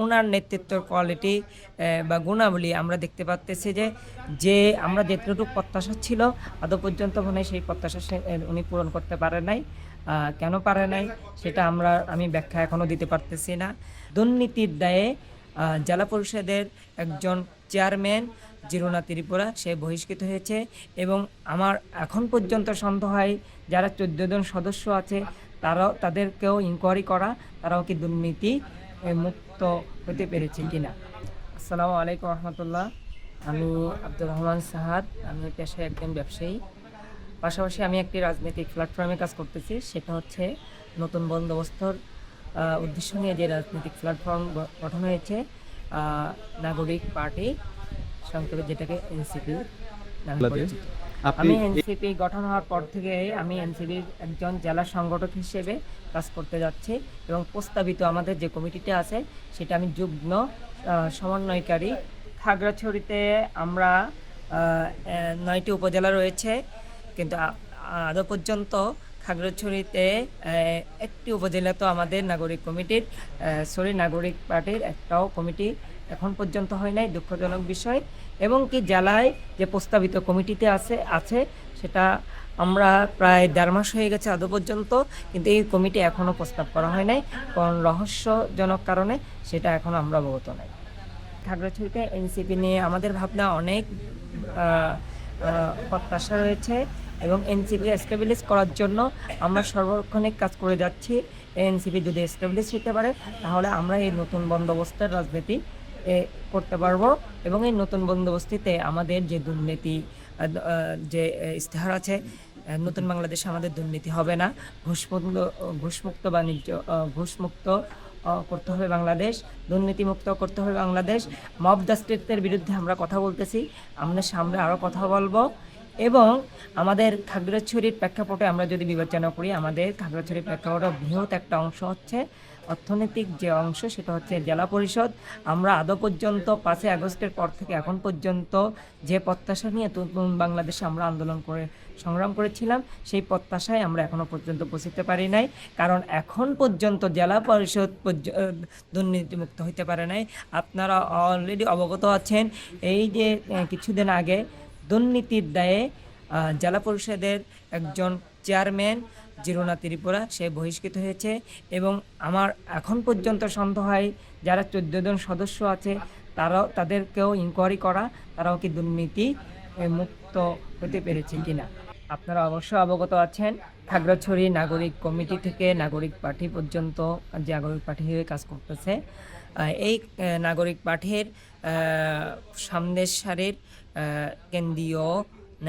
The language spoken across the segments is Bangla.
ওনার নেতৃত্বর কোয়ালিটি বা গুণাবলী আমরা দেখতে পাচ্তেছি যে যে আমরা যেটুকু প্রত্যাশা ছিল, আদৌ পর্যন্ত মনে সেই প্রত্যাশা উনি পূরণ করতে পারে নাই। কেন পারে নাই, সেটা আমরা, আমি ব্যাখ্যা এখনও দিতে পারতেছি না। দুর্নীতির দায়ে জেলা পরিষদের একজন চেয়ারম্যান জিরোনা ত্রিপুরা, সে বহিষ্কৃত হয়েছে এবং আমার এখন পর্যন্ত সন্দেহ হয় যারা চোদ্দ জন সদস্য আছে, তারাও, তাদেরকেও ইনকোয়ারি করা, তারাও কি দুর্নীতি মুক্ত হতে পেরেছে কিনা। আসসালামু আলাইকুম রহমতুল্লাহ। আমি আব্দুর রহমান সাহাদ আমি পেশায় একজন ব্যবসায়ী। পাশাপাশি আমি একটি রাজনৈতিক প্ল্যাটফর্মে কাজ করতেছি সেটা হচ্ছে নতুন বন্দোবস্তর উদ্দেশ্য নিয়ে যে রাজনৈতিক প্ল্যাটফর্ম গঠন হয়েছে নাগরিক পার্টি সংক্ষেপে যেটাকে এনসিপি নামে? পরিচিত। আমি এনসিপি গঠন হওয়ার পর থেকে আমি এনসিপির একজন জেলা সংগঠক হিসেবে কাজ করতে যাচ্ছি এবং প্রস্তাবিত আমাদের যে কমিটিটা আছে, সেটা আমি যুগ্ম সমন্বয়কারী খাগড়াছড়িতে আমরা নয়টি উপজেলা রয়েছে, কিন্তু আদৌ পর্যন্ত খাগড়াছড়িতে একটি উপজেলা তো আমাদের নাগরিক কমিটির সরি, নাগরিক পার্টির একটাও কমিটি এখন পর্যন্ত হয় নাই, দুঃখজনক বিষয়। এবং কি জেলায় যে প্রস্তাবিত কমিটিতে আছে আছে, সেটা আমরা প্রায় দেড় মাস হয়ে গেছে আদৌ পর্যন্ত, কিন্তু এই কমিটি এখনও প্রস্তাব করা হয় নাই, কারণ রহস্যজনক কারণে সেটা এখনও আমরা অবগত নাই। খাগড়াছড়িতে এনসিপি নিয়ে আমাদের ভাবনা অনেক প্রত্যাশা রয়েছে এবং এনসিপি এস্টাবলিশ করার জন্য আমরা সর্বক্ষণিক কাজ করে যাচ্ছি। এনসিপি যদি এস্টাবলিশ হতে পারে, তাহলে আমরা এই নতুন বন্দোবস্তের রাজনীতি করতে পারব এবং এই নতুন বন্দোবস্তিতে আমাদের যে দুর্নীতি যে ইস্তেহার আছে নতুন বাংলাদেশে আমাদের দুর্নীতি হবে না। ঘুষমুক্ত ঘুষমুক্ত বাণিজ্য ঘুষমুক্ত করতে হবে বাংলাদেশ, দুর্নীতিমুক্ত করতে হবে বাংলাদেশ। মব জাস্টিসের বিরুদ্ধে আমরা কথা বলতেছি, আমরা সামনে আরও কথা বলব। এবং আমাদের খাগড়াছড়ির প্রেক্ষাপটে আমরা যদি বিবেচনা করি, আমাদের খাগড়াছড়ির প্রেক্ষাপটের বৃহৎ একটা অংশ হচ্ছে অর্থনৈতিক যে অংশ সেটা হচ্ছে জেলা পরিষদ। আমরা আদৌ পর্যন্ত পাঁচই আগস্টের পর থেকে এখন পর্যন্ত যে প্রত্যাশা নিয়ে নতুন বাংলাদেশে আমরা আন্দোলন করে সংগ্রাম করেছিলাম, সেই প্রত্যাশায় আমরা এখনও পর্যন্ত পৌঁছতে পারি নাই। কারণ এখন পর্যন্ত জেলা পরিষদ দুর্নীতিমুক্ত হইতে পারে নাই। আপনারা অলরেডি অবগত আছেন, এই যে কিছুদিন আগে দুর্নীতির দায়ে জেলা পরিষদের একজন চেয়ারম্যান জিরুনা ত্রিপুরা, সে বহিষ্কৃত হয়েছে এবং আমার এখন পর্যন্ত সন্দেহ হয় যারা চোদ্দ জন সদস্য আছে তারাও, তাদেরকেও ইনকোয়ারি করা, তারাও কি দুর্নীতি মুক্ত হতে পেরেছে কিনা? আপনারা অবশ্য অবগত আছেন, খাগড়াছড়ি নাগরিক কমিটি থেকে নাগরিক পার্টি পর্যন্ত নাগরিক পার্টি হয়ে কাজ করতেছে এই নাগরিক পার্টির সামনের সারির কেন্দ্রীয়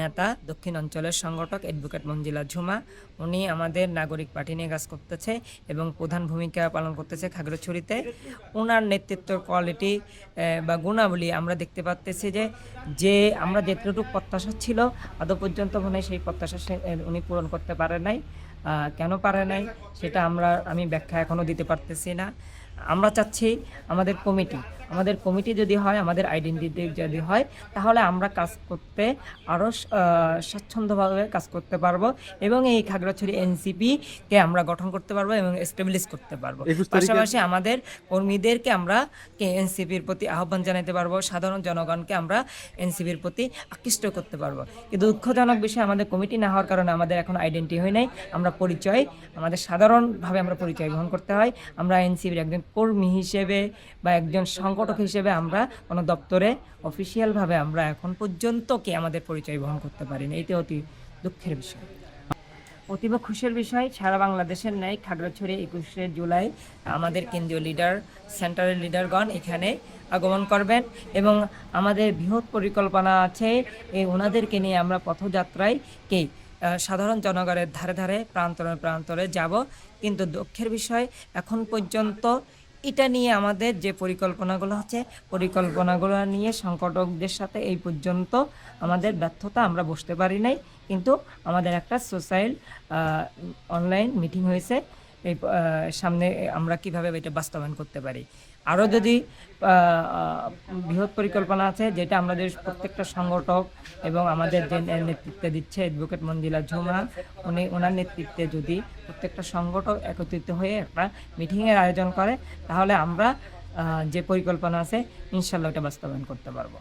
নেতা, দক্ষিণ অঞ্চলের সংগঠক অ্যাডভোকেট মঞ্জিলা ঝুমা, উনি আমাদের নাগরিক পার্টি নিয়ে কাজ করতেছে এবং প্রধান ভূমিকা পালন করতেছে খাগড়াছড়িতে। ওনার নেতৃত্বের কোয়ালিটি বা গুণাবলী আমরা দেখতে পাচ্তেছি যে যে আমরা যেটুকু প্রত্যাশা ছিল, আদৌ পর্যন্ত মনে সেই প্রত্যাশা উনি পূরণ করতে পারে নাই। কেন পারে নাই, সেটা আমরা, আমি ব্যাখ্যা এখনও দিতে পারতেছি না। আমরা চাচ্ছি আমাদের কমিটি আমাদের কমিটি যদি হয় আমাদের আইডেন্টিটি যদি হয় তাহলে আমরা কাজ করতে আরও স্বাচ্ছন্দ্যভাবে কাজ করতে পারব এবং এই খাগড়াছড়ি এনসিপিকে আমরা গঠন করতে পারব এবং এস্টাবলিশ করতে পারব। 21 তারিখে- পাশাপাশি আমাদের কর্মীদেরকে আমরা এনসিপির প্রতি আহ্বান জানাতে পারব সাধারণ জনগণকে আমরা এনসিপির প্রতি আকৃষ্ট করতে পারব। কিন্তু দুঃখজনক বিষয় আমাদের কমিটি না হওয়ার কারণে আমাদের এখন আইডেন্টি হয় নাই। আমরা পরিচয় আমাদের সাধারণভাবে আমরা পরিচয় গ্রহণ করতে হয়। আমরা এনসিপির একজন কর্মী হিসেবে বা একজন সংগঠক হিসেবে আমরা কোনো দপ্তরে অফিসিয়ালভাবে আমরা এখন পর্যন্ত কে আমাদের পরিচয় বহন করতে পারিনি। এটি অতি দুঃখের বিষয়। অতীব খুশির বিষয়, সারা বাংলাদেশের ন্যায় খাগড়াছড়ি একুশে জুলাই আমাদের কেন্দ্রীয় লিডার সেন্টারের লিডারগণ এখানে আগমন করবেন এবং আমাদের বৃহৎ পরিকল্পনা আছে, এই ওনাদেরকে নিয়ে আমরা পথযাত্রায় কে সাধারণ জনগণের ধারে ধারে, প্রান্তরে প্রান্তরে যাব। কিন্তু দুঃখের বিষয়, এখন পর্যন্ত এটা নিয়ে আমাদের যে পরিকল্পনাগুলো আছে, পরিকল্পনাগুলো নিয়ে সংকটকদের সাথে এই পর্যন্ত আমাদের ব্যর্থতা আমরা বসতে পারি নাই। কিন্তু আমাদের একটা সোশ্যাল অনলাইন মিটিং হয়েছে। এই সামনে আমরা কীভাবে এটা বাস্তবায়ন করতে পারি? আরও যদি বৃহৎ পরিকল্পনা আছে, যেটা আমাদের প্রত্যেকটা সংগঠক এবং আমাদের যে নেতৃত্বে দিচ্ছে অ্যাডভোকেট মঞ্জিলা ঝুমা, উনি ওনার নেতৃত্বে যদি প্রত্যেকটা সংগঠক একত্রিত হয়ে একটা মিটিংয়ের আয়োজন করে, তাহলে আমরা যে পরিকল্পনা আছে ইনশাল্লাহ ওটা বাস্তবায়ন করতে পারব।